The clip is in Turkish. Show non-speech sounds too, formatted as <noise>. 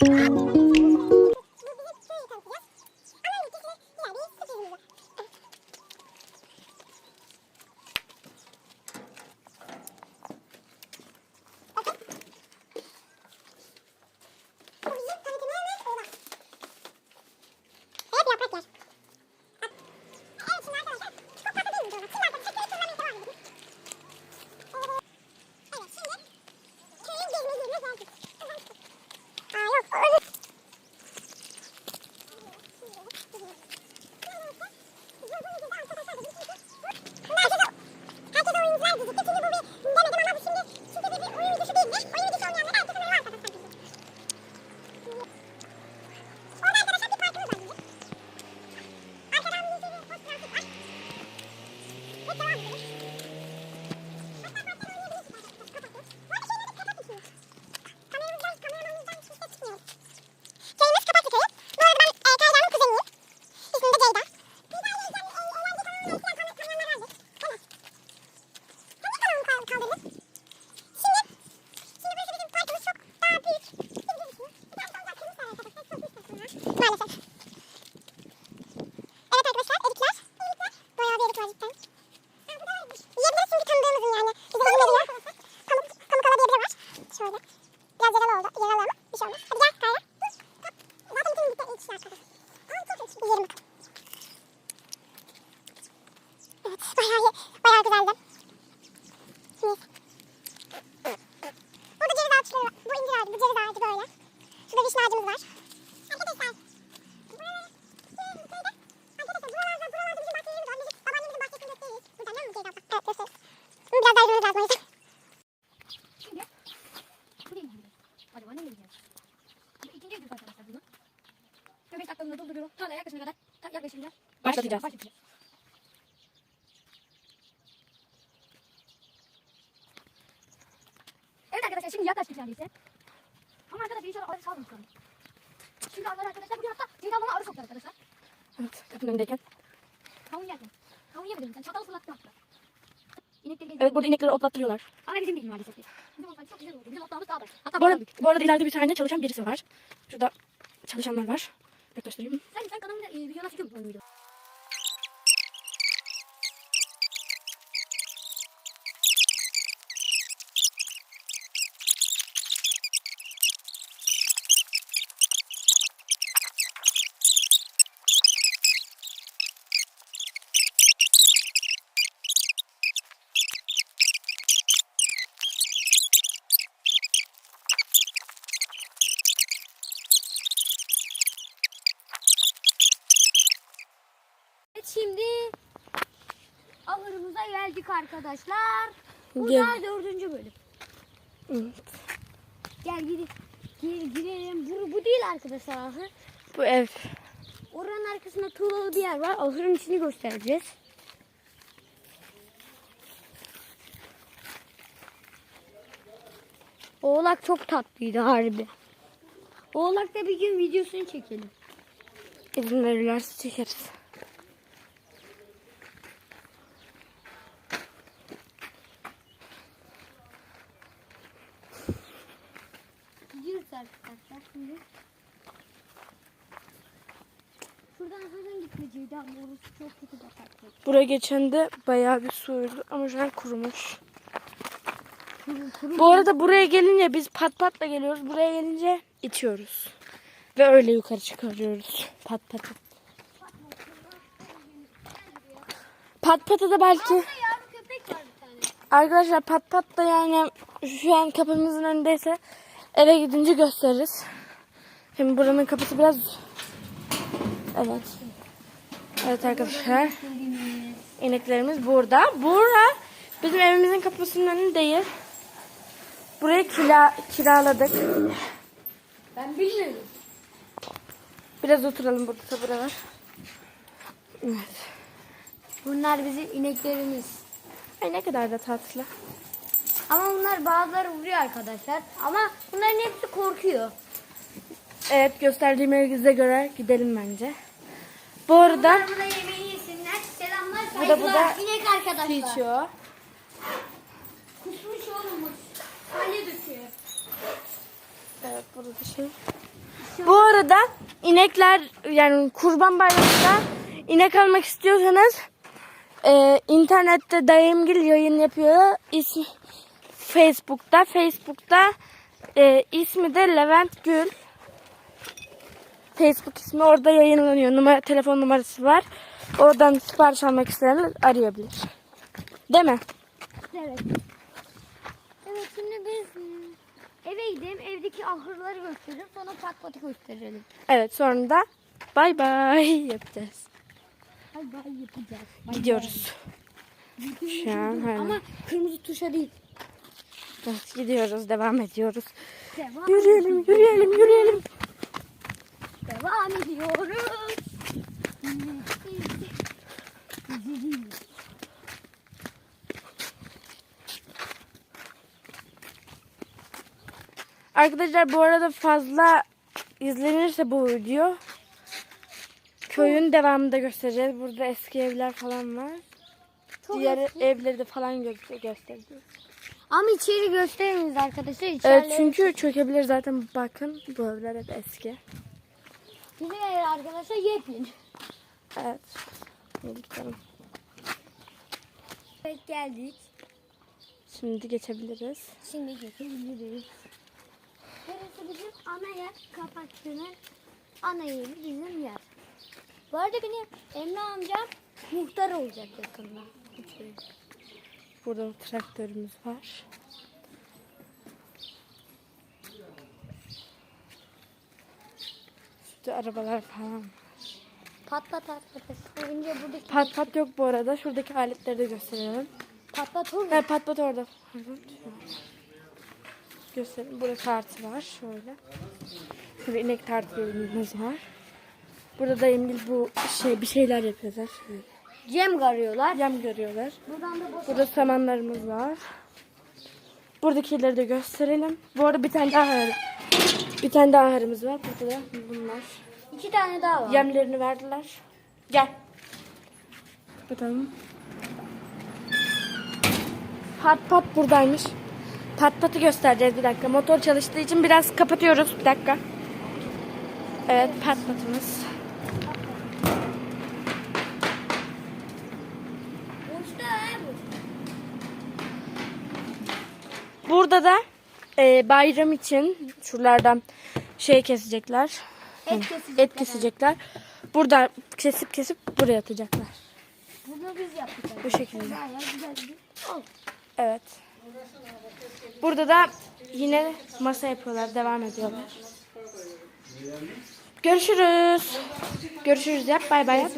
うん。yourself. Ve 5 dakikamızda dolduruyorum. Sonra yaklaşana kadar tak yaklaşınca Başlatacağız. Başlatacağız. Evet arkadaşlar şimdi yaklaştık neredeyse. Ama arkadaşlar inşallah arı sağlam çıkalım. Çünkü arılar arkadaşlar bugün hatta Ceyda bana arı soktu arkadaşlar. Evet, kapının önündeyken. Kavun yerken. Kavun yemedim sen. Çatalı fırlattı hatta. İnekleri. Evet, burada inekleri otlattırıyorlar. Ama bizim değil maalesef. Bizim otlar çok güzel oldu. Bizim otlarımız daha da. Hatta Bu arada, bu arada ileride bir tane çalışan birisi var. Şurada çalışanlar var. Yaklaştırayım. Sen, sen kanalında e, videolar çekiyor musun? Şimdi ahırımıza geldik arkadaşlar. Bu Gel. da dördüncü bölüm. Evet. Gel gidelim. Gir, girelim. Bu, bu değil arkadaşlar ahır. Bu ev. Oranın arkasında tuğlalı bir yer var. Ahırın içini göstereceğiz. Oğlak çok tatlıydı harbi. Oğlak'ta bir gün videosunu çekelim. İzin verirlerse çekeriz. Gidiyoruz arkadaşlar şimdi. Şuradan ahırdan gitmeyeceydi ama orası çok kötü bataklık. Buraya geçen de bayağı bir suydu ama şu an kurumuş. Bu arada buraya gelince biz pat patla geliyoruz. Buraya gelince itiyoruz. Ve öyle yukarı çıkarıyoruz. Pat patı. Pat patı da belki arkadaşlar pat pat da yani şu an kapımızın önündeyse eve gidince gösteririz. Şimdi buranın kapısı biraz Evet. Evet arkadaşlar. İneklerimiz burada. Burada bizim evimizin kapısının önü değil. Burayı kira, kiraladık. Ben bilmiyorum. Biraz oturalım burada tabure var. Evet. Bunlar bizim ineklerimiz. Ay ne kadar da tatlı. Ama bunlar bazıları vuruyor arkadaşlar. Ama bunların hepsi korkuyor. Evet gösterdiğim evinize göre gidelim bence. Bu arada burada yemeği yesinler. Selamlar Bu da- bu saygılar. da İnek arkadaşlar. su içiyor. Kusmuş olmuş. Salya döküyor. Evet burada şey. Bu arada inekler yani kurban bayramında inek almak istiyorsanız e, internette dayımgil yayın yapıyor. İsmi Facebook'ta. Facebook'ta e, ismi de Levent Gül. Facebook ismi orada yayınlanıyor. Numara, telefon numarası var. Oradan sipariş almak isteyenler arayabilir. Değil mi? Evet. Evet şimdi biz eve gidelim. Evdeki ahırları gösterelim. Sonra pat patı gösterelim. Evet sonra da bay bay yapacağız. Bay bay yapacağız. Bay Gidiyoruz. bay. Şu an <laughs> aynen. Ama kırmızı tuşa değil. Evet, gidiyoruz. Devam ediyoruz. Devam, Yürüyelim, yürüyelim, yürüyelim. Devam ediyoruz. Arkadaşlar bu arada fazla izlenirse bu video köyün devamında göstereceğiz. Burada eski evler falan var. Çok Diğer eski. evleri de falan gö- göstereceğiz. Ama içeri gösteremeyiz arkadaşlar. Evet İçerileri... çünkü çökebilir zaten bakın bu evler hep eski. Bizim ev arkadaşlar yepyeni. Evet. Hadi gidelim. Evet geldik. Şimdi geçebiliriz. Şimdi geçebiliriz. Burası bizim ana yer. Kapattığının ana yeri bizim yer. Bu arada benim Emre amcam muhtar olacak yakında. Burada traktörümüz var. Şurada arabalar falan. Pat pat pat pat. pat. Önce buradaki Pat pat yok bu arada. Şuradaki aletleri de gösterelim. pat pat olur. Ha, pat pat orada. Pardon. Göstereyim. Burada tartı var. Şöyle. Şurada inek tartımız var. Burada dayım bu şey bir şeyler yapıyorlar. Şöyle. Cem garıyorlar. Yem görüyorlar. Buradan da boş. Burada samanlarımız var. Buradakileri de gösterelim. Bu arada bir tane daha ahır. Bir tane daha ahırımız var. Burada da bunlar. İki tane daha var. Yemlerini verdiler. Gel. Bakalım. Pat pat buradaymış. Pat patı göstereceğiz bir dakika. Motor çalıştığı için biraz kapatıyoruz. Bir dakika. Evet pat patımız. Burada da e, bayram için şuralardan şey kesecekler. Et kesecekler. Et kesecekler. Burada kesip kesip buraya atacaklar. Bunu biz yaptık. Bu şekilde. Bayağı güzel bir ol. Evet. Burada da yine masa yapıyorlar. Devam ediyorlar. Görüşürüz. Görüşürüz yap. Bay bay yap.